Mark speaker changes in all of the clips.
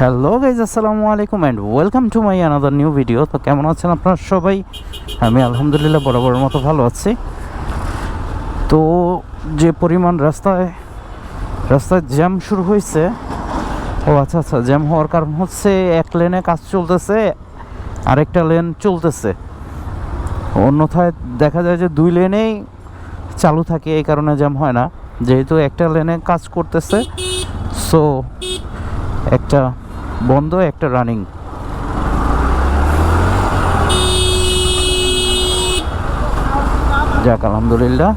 Speaker 1: Hello guys আসসালামু আলাইকুম and welcome to my another new video তো কেমন আছেন আপনারা সবাই? আমি আলহামদুলিল্লাহ বরাবরের মতো ভালো আছি। তো যে পরিমাণ রাস্তায় রাস্তায় জ্যাম শুরু হয়েছে, ও আচ্ছা আচ্ছা জ্যাম হওয়ার কারণ হচ্ছে এক লেনে কাজ চলতেছে, আরেকটা লেন চলতেছে। অন্যথায় দেখা যায় যে দুই লেনেই চালু থাকে, এই কারণে জ্যাম হয় না। যেহেতু একটা লেনে কাজ করতেছে সো একটা বন্ধ একটা রানিং যাক, আলহামদুলিল্লাহ,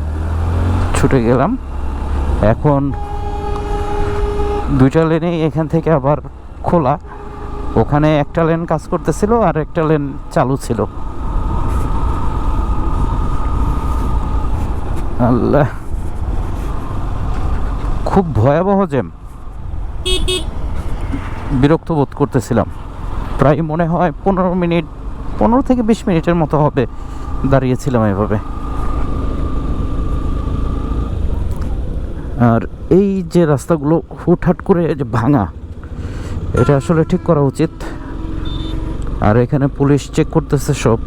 Speaker 1: ছুটে গেলাম। এখন দুইটা লেনেই এখান থেকে আবার খোলা। ওখানে একটা লেন কাজ করতেছিল আর একটা লেন চালু ছিল। আল্লাহ, খুব ভয়াবহ জ্যাম বিরক্ত বোধ করতেছিলাম। প্রায় মনে হয় পনেরো মিনিট, পনেরো থেকে বিশ মিনিটের মতো হবে দাঁড়িয়েছিলাম এভাবে। আর এই যে রাস্তাগুলো হুটহাট করে যে ভাঙা, এটা আসলে ঠিক করা উচিত। আর এখানে পুলিশ চেক করতেছে সব,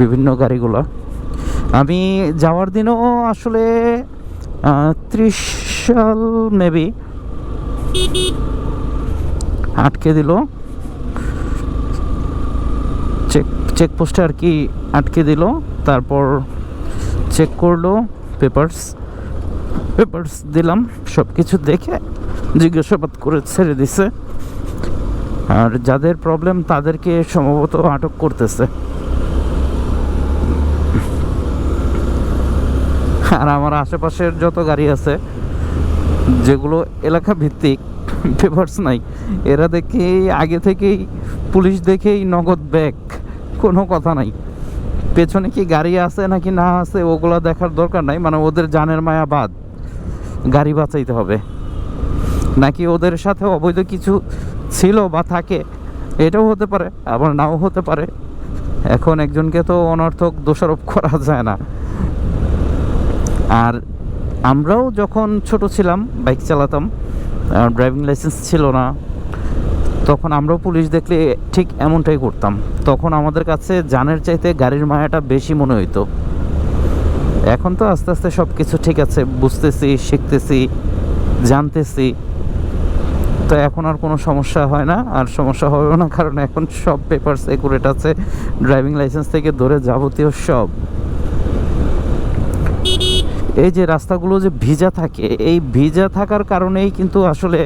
Speaker 1: বিভিন্ন গাড়িগুলো। আমি যাওয়ার দিনও আসলে ত্রিশ সাল মেবি আটকে দিল। চেক চেকপোস্টে আর কি আটকে দিল। তারপর চেক করল পেপারস পেপারস দিলাম। সব কিছু দেখে জিজ্ঞাসাবাদ করে ছেড়ে দিছে। আর যাদের প্রবলেম তাদেরকে সম্ভবত আটক করতেছে। আর আমার আশেপাশের যত গাড়ি আছে যেগুলো এলাকা ভিত্তিক পেপারস নাই। এরা দেখেই, আগে থেকেই, পুলিশ দেখেই নগদ ব্যাগ, কোনো কথা নাই। পেছনে কি গাড়ি আছে নাকি না আছে, ওগুলো দেখার দরকার নাই মানে ওদের জানের মায়া বাদ। গাড়ি বাঁচাইতে হবে। নাকি ওদের সাথে অবৈধ কিছু ছিল বা থাকে, এটাও হতে পারে, আবার নাও হতে পারে। এখন একজনকে তো অনর্থক দোষারোপ করা যায় না। আর আমরাও যখন ছোট ছিলাম, বাইক চালাতাম ড্রাইভিং লাইসেন্স ছিল না, তখন আমরাও পুলিশ দেখলে ঠিক এমনটাই করতাম। তখন আমাদের কাছে জানের চাইতে গাড়ির মায়াটা বেশি মনে হইতো। এখন তো আস্তে আস্তে সব কিছু ঠিক আছে, বুঝতেছি, শিখতেছি, জানতেছি। তো এখন আর কোনো সমস্যা হয় না, আর সমস্যা হবে না, কারণ এখন সব পেপারস একুরেট আছে। ড্রাইভিং লাইসেন্স থেকে ধরে যাবতীয় সব। এই যে রাস্তাগুলো যে ভিজা থাকে, এই ভিজা থাকার কারণেই কিন্তু আসলে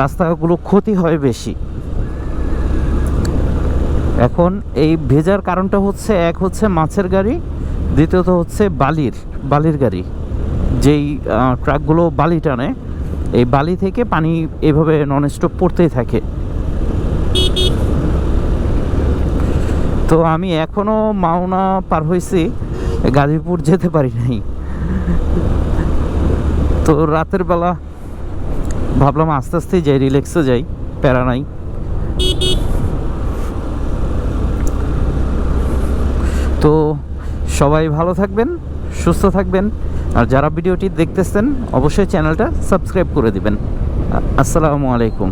Speaker 1: রাস্তাগুলো ক্ষতি হয় বেশি। এখন এই ভেজার কারণটা হচ্ছে, এক হচ্ছে মাছের গাড়ি, দ্বিতীয়ত হচ্ছে বালির বালির গাড়ি। যেই ট্রাকগুলো বালি টানে, এই বালি থেকে পানি এভাবে নন স্টপ পড়তেই থাকে। তো আমি এখনও মাওনা পার হয়েছি গাজীপুর যেতে পারি নাই। তো রাতের বেলা ভাবলাম আস্তে আস্তে যাই রিল্যাক্সে যাই, প্যারা নাই। তো সবাই ভালো থাকবেন, সুস্থ থাকবেন, আর যারা ভিডিওটি দেখতেছেন, অবশ্যই চ্যানেলটা সাবস্ক্রাইব করে দিবেন। আসসালামু আলাইকুম।